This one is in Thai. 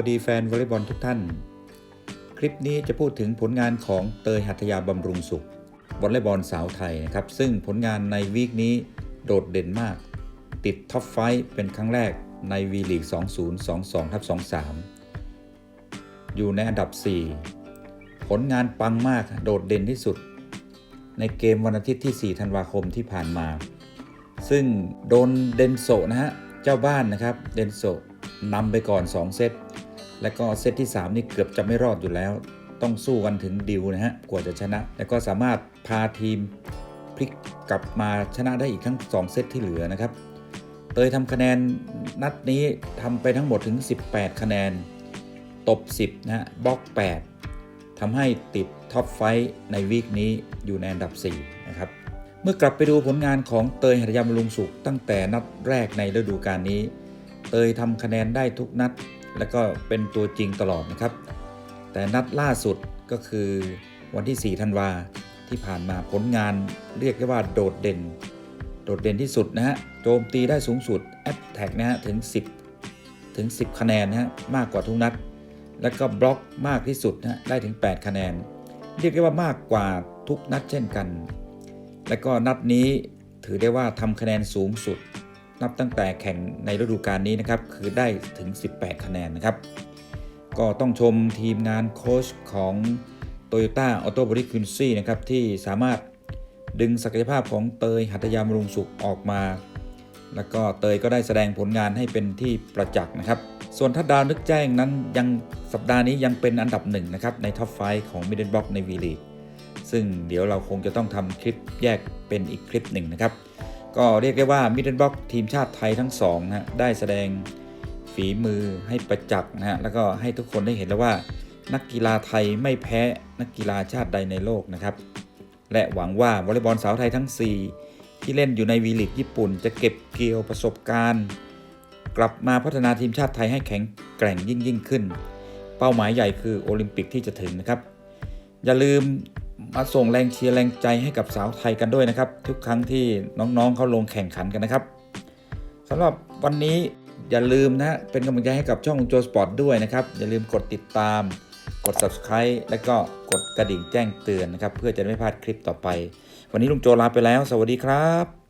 วัสดีแฟนวอลเลย์บอลทุกท่าน คลิปนี้จะพูดถึงผลงานของเตยหัตถยาบำรุงสุขวอลเลย์บอลสาวไทยนะครับ ซึ่งผลงานในวีคนี้โดดเด่นมาก ติดท็อปไฟเป็นครั้งแรกในวีลีก 2022ทับ23 อยู่ในอันดับ 4 ผลงานปังมากโดดเด่นที่สุด ในเกมวันอาทิตย์ที่ 4 ธันวาคมที่ผ่านมา ซึ่งโดนเดนโซนะฮะ เจ้าบ้านนะครับ เดนโซนำไปก่อน 2 เซต แล้วก็เซตที่ 3 นี่เกือบจะไม่รอดอยู่แล้ว ต้องสู้กันถึงดิวนะฮะกว่าจะชนะ แล้วก็สามารถพาทีมพลิกกลับมาชนะได้อีกทั้ง 2 เซตที่เหลือนะครับเตยทำคะแนนนัดนี้ทำไปทั้งหมดถึง 18 คะแนน ตบ 10 นะฮะบล็อก 8ทำให้ติดท็อปไฟในวีคนี้อยู่ในอันดับ 4 นะครับ เมื่อกลับไปดูผลงานของเตยหัตถยามลุงสุขตั้งแต่นัดแรกในฤดูกาลนี้ เตยทำคะแนนได้ทุกนัด และก็เป็นตัวจริงตลอดนะครับ แต่นัดล่าสุดก็คือวันที่ 4 ธันวาที่ผ่านมาผลงานเรียกได้ว่าโดดเด่น โดดเด่นที่สุดนะฮะโจมตีได้สูงสุดแอตแทกนะฮะถึง 10 ถึง 10 คะแนนนะฮะมากกว่าทุกนัด แล้วก็บล็อกมากที่สุดนะฮะได้ถึง 8 คะแนน เรียกได้ว่ามากกว่าทุกนัดเช่นกัน และก็นัดนี้ถือได้ว่าทำคะแนนสูงสุด นับตั้งแต่แข่งในฤดูกาลนี้นะครับคือได้ถึง 18 คะแนนนะครับ ก็ต้องชมทีมงานโค้ชของ Toyota Auto Body q u i n c y นะครับที่สามารถดึงศักยภาพของเตยหัตถยามรุงสุขออกมา แล้วก็เตยก็ได้แสดงผลงานให้เป็นที่ประจักษ์นะครับ ส่วนทัดดาวนึกแจ้งนั้นยังสัปดาห์นี้ยังเป็นอันดับหนึ่งนะครับในท็อปไฟของ Middle Block ใน V League ซึ่งเดี๋ยวเราคงจะต้องทำคลิปแยกเป็นอีกคลิปหนึ่งนะครับ ก็เรียกได้ว่า Middle Block ทีมชาติไทยทั้งสองนะฮะได้แสดงฝีมือให้ประจักษ์นะฮะแล้วก็ให้ทุกคนได้เห็นแล้วว่า นักกีฬาไทยไม่แพ้นักกีฬาชาติใดในโลกนะครับ และหวังว่าวอลเลย์บอลสาวไทยทั้ง 4 ที่เล่นอยู่ในวีลีกญี่ปุ่น จะเก็บเกี่ยวประสบการณ์ กลับมาพัฒนาทีมชาติไทยให้แข็งแกร่งยิ่งยิ่งขึ้น เป้าหมายใหญ่คือโอลิมปิกที่จะถึงนะครับ อย่าลืม มาส่งแรงเชียร์แรงใจให้กับสาวไทยกันด้วยนะครับ ทุกครั้งที่น้องๆเขาลงแข่งขันกันนะครับสำหรับวันนี้อย่าลืมนะเป็นกำลังใจให้กับช่องโจสปอร์ตด้วยนะครับ อย่าลืมกดติดตาม กด subscribe และก็กดกระดิ่งแจ้งเตือนนะครับ เพื่อจะไม่พลาดคลิปต่อไป วันนี้ลุงโจลาไปแล้ว สวัสดีครับ